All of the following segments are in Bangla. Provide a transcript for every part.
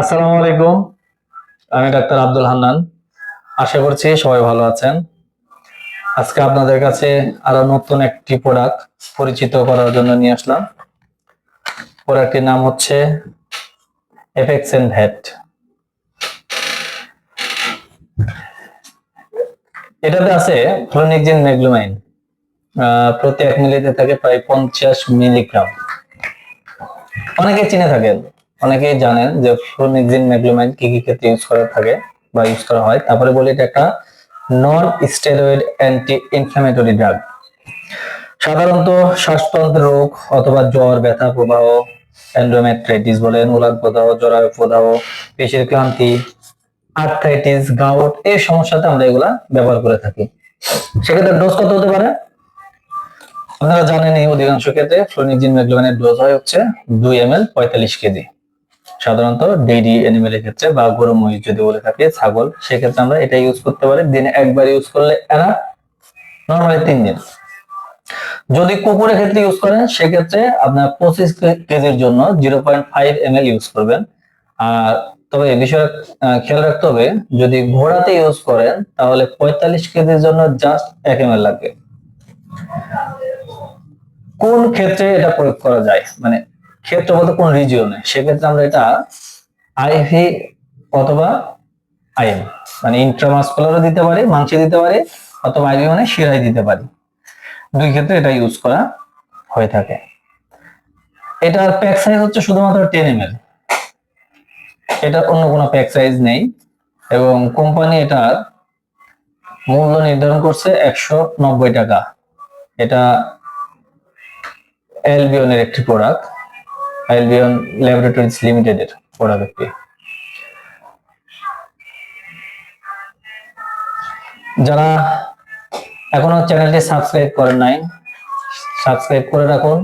আসসালামু আলাইকুম। আমি ডাক্তার আব্দুল হান্নান। আশা করছি সবাই ভালো আছেন। আজকে আপনাদের কাছে আরও নতুন একটি প্রোডাক্ট পরিচিত করার জন্য নিয়ে আসলাম। প্রোডাক্টটির নাম হচ্ছে এফেক্সেন ভ্যাট এটাতে আছে ফ্লোনিকজিন মেগলোমাইন প্রতি এক মিলিতে থাকে প্রায় পঞ্চাশ মিলিগ্রাম অনেকে চিনে থাকেন। অনেকেই জানেন যে ফ্লোনিক্সিন ম্যাগলোমাইন কি কি ক্ষেত্রে ইউজ করা থাকে বা ইউজ করা হয়। তারপরে বলি এটা একটা non steroid anti inflammatory drug সাধারণত শ্বাসতন্ত্র রোগ অথবা জ্বর, ব্যথা, প্রবাহ এন্ডোমেট্রাইটিস বলেন উলান প্রদাহ, জরায়ু প্রদাহ, পেশির ক্লান্তি আর্থ্রাইটিস গাউট এই সমস্যাতে আমরা এগুলা ব্যবহার করে থাকি। সেক্ষেত্রে ডোজ কত হতে পারে? আপনারা জানেন এই অধিকাংশ ক্ষেত্রে ফ্লোনিকজিন ম্যাগলোমাইনের ডোজ হয় হচ্ছে দুই এম এল পঁয়তাল্লিশ কেজি। সাধারণত ডেইরি অ্যানিমেলের ক্ষেত্রে বা গরু, মহিষ যদি বলে থাকি ছাগল, সেক্ষেত্রে আমরা এটা ইউজ করতে পারি। দিনে একবার ইউজ করলে এরা নর্মালি তিন দিন। যদি কুকুরের ক্ষেত্রে ইউজ করেন, সেক্ষেত্রে আপনার পঁচিশ কেজির জন্য zero point five M use করবেন। আর তবে এ বিষয়ে খেয়াল রাখতে হবে, যদি ঘোড়াতে ইউজ করেন, তাহলে পঁয়তাল্লিশ কেজির জন্য জাস্ট এক এম লাগবে। কোন ক্ষেত্রে এটা প্রয়োগ করা যায়? মানে ক্ষেত্র বলতে কোন রিজিয়নে সেক্ষেত্রে আমরা এটা আইভি অথবা আইএম মানে ইন্ট্রামাসকুলারও দিতে পারি, মাংসে দিতে পারি, অথবা আইভি মানে শিরায় দিতে পারি। দুই ক্ষেত্রে এটা ইউজ করা হয়ে থাকে। এটার প্যাক সাইজ হচ্ছে শুধুমাত্র টেন এম এটা অন্য কোনো প্যাক সাইজ নেই এবং কোম্পানি এটার মূল্য নির্ধারণ করছে একশো নব্বই টাকা। এটা এলবিয়নের একটি প্রোডাক্ট এলবিয়ন ল্যাবরেটরিজ লিমিটেডের প্রোডাক্ট একটি যারা এখনও চ্যানেলটি সাবস্ক্রাইব করেন নাই, সাবস্ক্রাইব করে রাখুন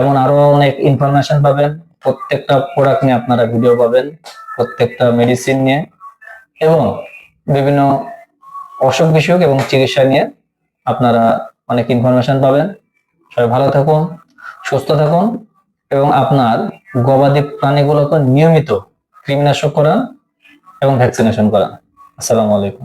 এমন আরও অনেক ইনফরমেশন পাবেন। প্রত্যেকটা প্রোডাক্ট নিয়ে আপনারা ভিডিও পাবেন, প্রত্যেকটা মেডিসিন নিয়ে এবং বিভিন্ন অসুখ বিসুখ এবং চিকিৎসা নিয়ে আপনারা অনেক ইনফরমেশন পাবেন। সবাই ভালো থাকুন, সুস্থ থাকুন। এবং আপনার গবাদি প্রাণীগুলোকে নিয়মিত কৃমিনাশক করা এবং ভ্যাকসিনেশন করা। আসসালামু আলাইকুম।